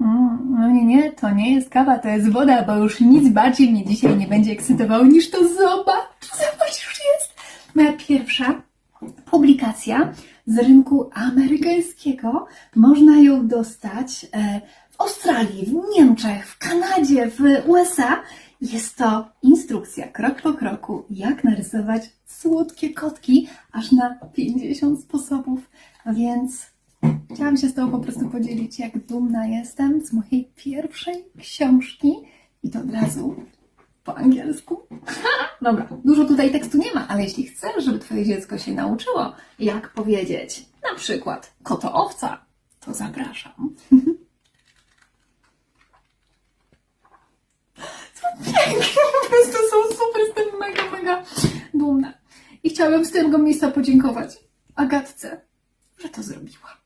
No nie, nie, to nie jest kawa, to jest woda, bo już nic bardziej mnie dzisiaj nie będzie ekscytowało niż to. Zobacz, zobacz, już jest. Moja pierwsza publikacja z rynku amerykańskiego. Można ją dostać e, w Australii, w Niemczech, w Kanadzie, w USA. Jest to instrukcja krok po kroku, jak narysować słodkie kotki, aż na 50 sposobów. Więc chciałam się z Tobą po prostu podzielić, jak dumna jestem z mojej pierwszej książki i to od razu po angielsku. Dobra, dużo tutaj tekstu nie ma, ale jeśli chcesz, żeby Twoje dziecko się nauczyło, jak powiedzieć na przykład koto owca, to zapraszam. Co piękne, po prostu są super, jestem mega, mega dumna. I chciałabym z tego miejsca podziękować Agatce, że to zrobiła.